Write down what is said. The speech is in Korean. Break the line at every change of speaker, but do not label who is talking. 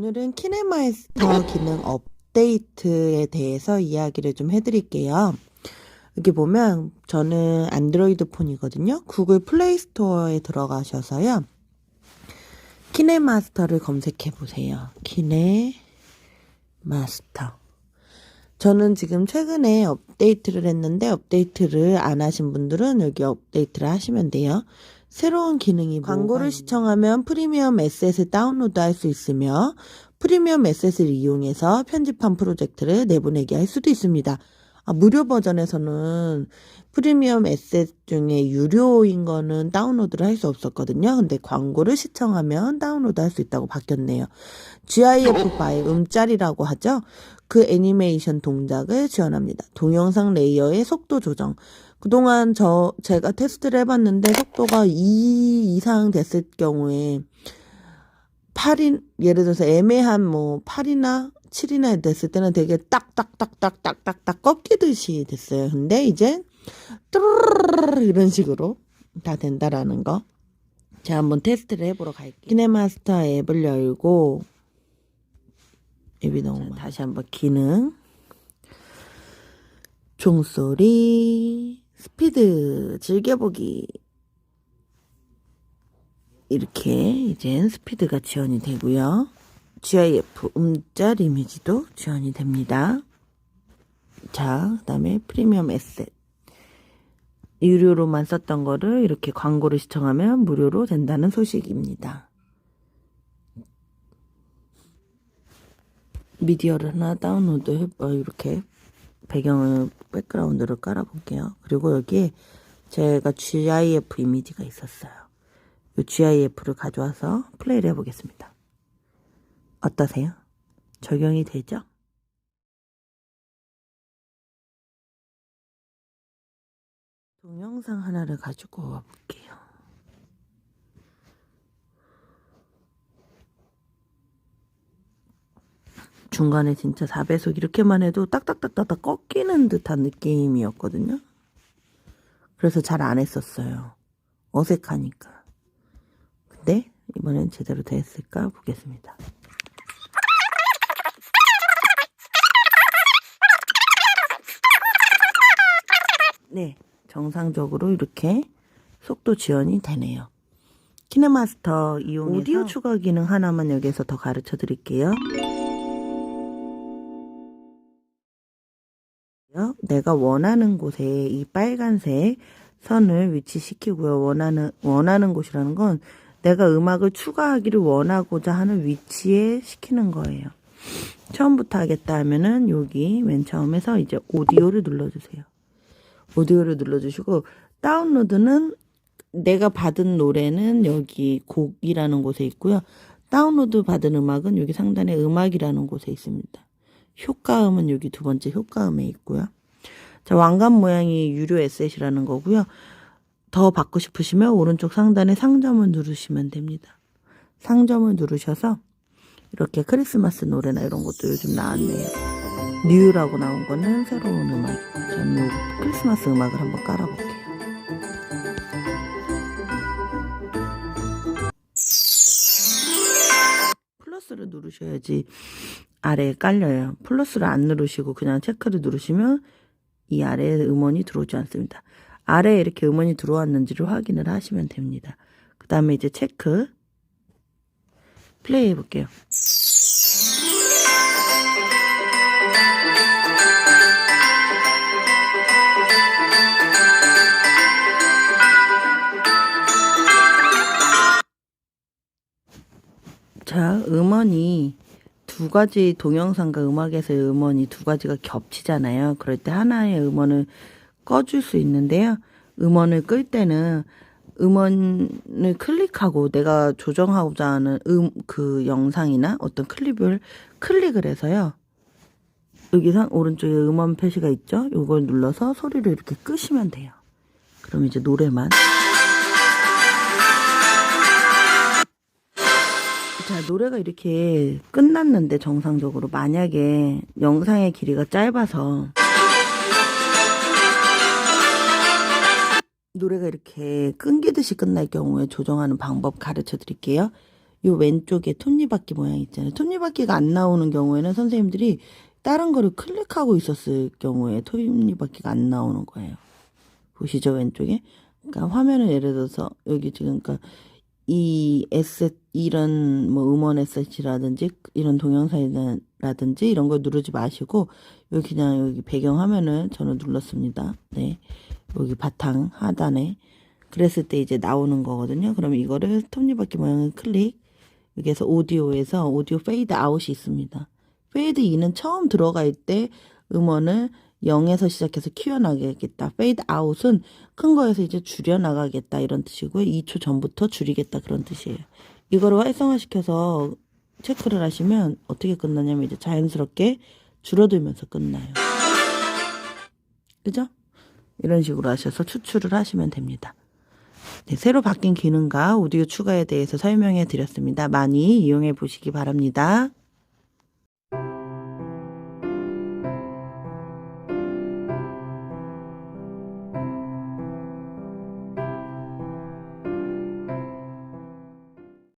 오늘은 키네마이스터 기능 업데이트에 대해서 이야기를 좀 해드릴게요. 여기 보면 저는 안드로이드 폰이거든요. 구글 플레이 스토어에 들어가셔서요. 키네마스터를 검색해 보세요. 키네마스터. 저는 지금 최근에 업데이트를 했는데 업데이트를 안 하신 분들은 여기 업데이트를 하시면 돼요. 새로운 기능이 광고를 시청하면 프리미엄 에셋을 다운로드할 수 있으며 프리미엄 에셋을 이용해서 편집한 프로젝트를 내보내게 할 수도 있습니다. 아, 무료 버전에서는 프리미엄 에셋 중에 유료인 거는 다운로드를 할 수 없었거든요. 근데 광고를 시청하면 다운로드 할 수 있다고 바뀌었네요. GIF 파일, 음짤이라고 하죠. 그 애니메이션 동작을 지원합니다. 동영상 레이어의 속도 조정. 그동안 저, 제가 테스트를 해봤는데 속도가 2 이상 됐을 경우에 8인, 예를 들어서 애매한 뭐 8이나 7이나 됐을 때는 되게 딱딱딱딱딱딱딱 꺾이듯이 됐어요. 근데 이제 뚜루루루루 이런 식으로 다 된다라는 거. 제가 한번 테스트를 해보러 갈게요. 키네마스터 앱을 열고 앱이 너무 많아. 다시 한번 기능 종소리 스피드 즐겨보기 이렇게 이젠 스피드가 지원이 되고요. GIF 음짤 이미지도 지원이 됩니다. 자, 그 다음에 프리미엄 에셋. 유료로만 썼던 거를 이렇게 광고를 시청하면 무료로 된다는 소식입니다. 미디어를 하나 다운로드 해봐 이렇게 배경을 백그라운드를 깔아볼게요. 그리고 여기에 제가 GIF 이미지가 있었어요. 이 GIF를 가져와서 플레이를 해보겠습니다. 어떠세요? 적용이 되죠? 동영상 하나를 가지고 와볼게요. 중간에 진짜 4배속 이렇게만 해도 딱딱딱딱딱 꺾이는 듯한 느낌이었거든요. 그래서 잘 안 했었어요. 어색하니까. 근데 이번엔 제대로 됐을까 보겠습니다. 네, 정상적으로 이렇게 속도 지원이 되네요. 키네마스터 이용해서 오디오 추가 기능 하나만 여기서 더 가르쳐 드릴게요. 내가 원하는 곳에 이 빨간색 선을 위치시키고요. 원하는 원하는 곳이라는 건 내가 음악을 추가하기를 원하고자 하는 위치에 시키는 거예요. 처음부터 하겠다 하면은 여기 맨 처음에서 이제 오디오를 눌러주세요. 오디오를 눌러주시고 다운로드는 내가 받은 노래는 여기 곡이라는 곳에 있고요. 다운로드 받은 음악은 여기 상단에 음악이라는 곳에 있습니다. 효과음은 여기 두 번째 효과음에 있고요. 자, 왕관 모양이 유료 에셋이라는 거고요. 더 받고 싶으시면 오른쪽 상단에 상점을 누르시면 됩니다. 상점을 누르셔서 이렇게 크리스마스 노래나 이런 것도 요즘 나왔네요. 뉴라고 나온 거는 새로운 음악. 저는 요 크리스마스 음악을 한번 깔아볼게요. 플러스를 누르셔야지 아래에 깔려요. 플러스를 안 누르시고 그냥 체크를 누르시면 이 아래에 음원이 들어오지 않습니다. 아래에 이렇게 음원이 들어왔는지를 확인을 하시면 됩니다. 그 다음에 이제 체크 플레이 해볼게요. 자, 음원이 두 가지 동영상과 음악에서의 음원이 두 가지가 겹치잖아요. 그럴 때 하나의 음원을 꺼줄 수 있는데요. 음원을 끌 때는 음원을 클릭하고 내가 조정하고자 하는 음, 그 영상이나 어떤 클립을 클릭을 해서요. 여기 상 오른쪽에 음원 표시가 있죠? 이걸 눌러서 소리를 이렇게 끄시면 돼요. 그럼 이제 노래만. 자, 노래가 이렇게 끝났는데 정상적으로 만약에 영상의 길이가 짧아서 노래가 이렇게 끊기듯이 끝날 경우에 조정하는 방법 가르쳐 드릴게요. 요 왼쪽에 톱니바퀴 모양 있잖아요. 톱니바퀴가 안 나오는 경우에는 선생님들이 다른 거를 클릭하고 있었을 경우에 톱니바퀴가 안 나오는 거예요. 보시죠 왼쪽에. 그러니까 화면을 예를 들어서 여기 지금 그러니까 이 에셋 이런 뭐 음원 에셋이라든지 이런 동영상이라든지 이런 걸 누르지 마시고 여기 그냥 여기 배경 화면을 저는 눌렀습니다. 네. 여기 바탕 하단에 그랬을 때 이제 나오는 거거든요. 그러면 이거를 톱니바퀴 모양을 클릭 여기에서 오디오에서 오디오 페이드 아웃이 있습니다. 페이드 2는 처음 들어갈 때 음원을 0에서 시작해서 키워나가겠다. 페이드 아웃은 큰 거에서 이제 줄여나가겠다 이런 뜻이고요. 2초 전부터 줄이겠다 그런 뜻이에요. 이거를 활성화시켜서 체크를 하시면 어떻게 끝나냐면 이제 자연스럽게 줄어들면서 끝나요. 그죠? 이런 식으로 하셔서 추출을 하시면 됩니다. 네, 새로 바뀐 기능과 오디오 추가에 대해서 설명해 드렸습니다. 많이 이용해 보시기 바랍니다.